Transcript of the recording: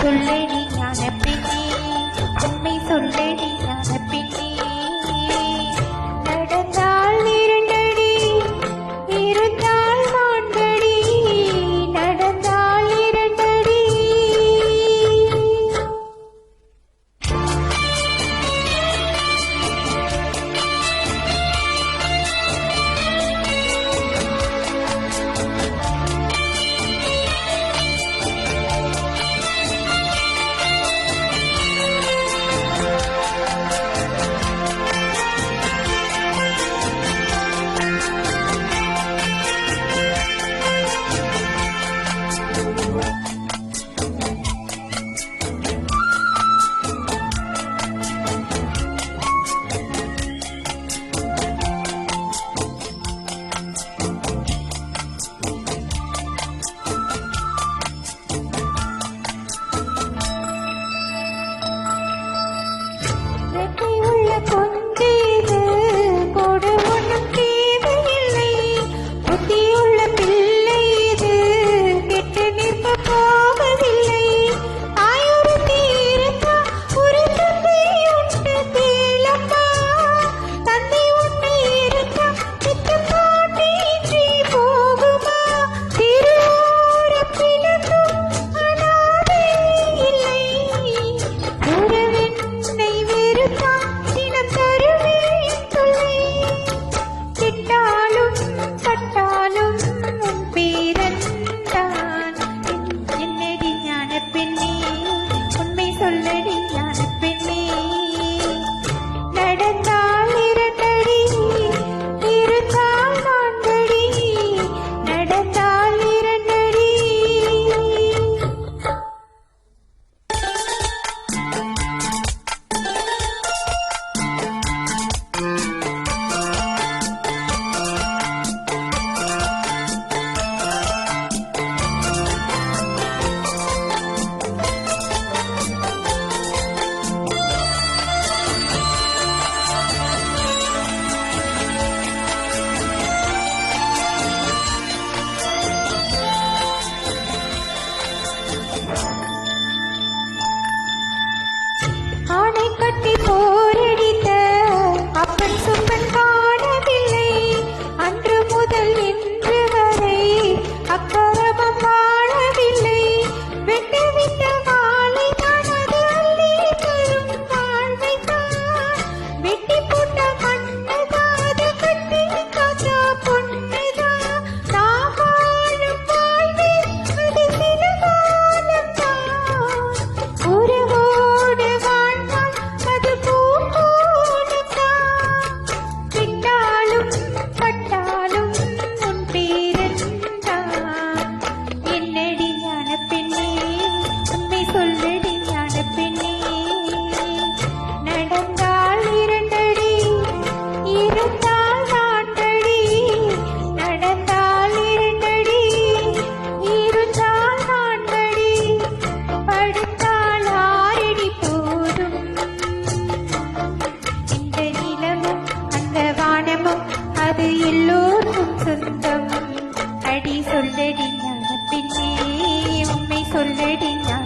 சொல்லடி ஞான ಕಟ್ಟಿತೋ எல்லோருக்கும் சொந்தம் அடி சொல்லடி நான் பின்னே உண்மை சொல்லடி நான்